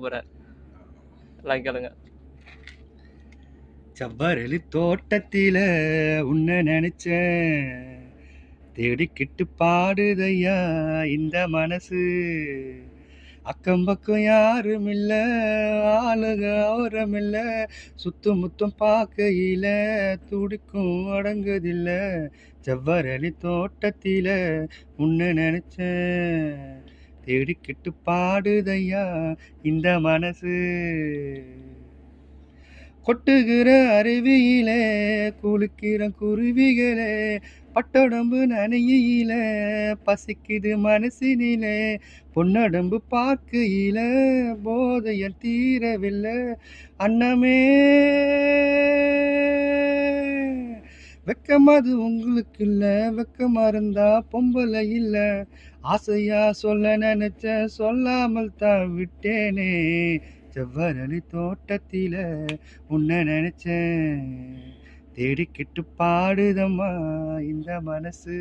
போகிறேன் எல்லாம் கேளுங்க. செவ்வரளி தோட்டத்தில உன்னை நினைச்சேன். தேடிக்கிட்டு பாடுதையா இந்த மனசு. அக்கம் பக்கம் யாரும் இல்ல ஆளுக ஓரம் இல்ல சுத்தும் முத்தும் பார்க்கையில துடிக்கும் அடங்குதில்ல. செவ்வரளி தோட்டத்தில உன்னை நினைச்சேன். தேடிக்கிட்டு பாடுதையா இந்த மனசு? கொட்டுகிற அருவியிலே குளிக்கிற குருவிகளே பட்டொடம்பு நனையில பசிக்குது மனசினிலே பொன்னடம்பு பார்க்கையில போதைய தீரவில்லை அன்னமே வெக்கம் அது உங்களுக்கு இல்லை வெக்கமா இருந்தா பொம்பளை இல்லை. ஆசையா சொல்ல நினைச்ச சொல்லாமல் தான் விட்டேனே செவ்வரணி தோட்டத்தில உன்னை நினைச்சேன். தேடிக்கிட்டு பாடுதம்மா இந்த மனசு.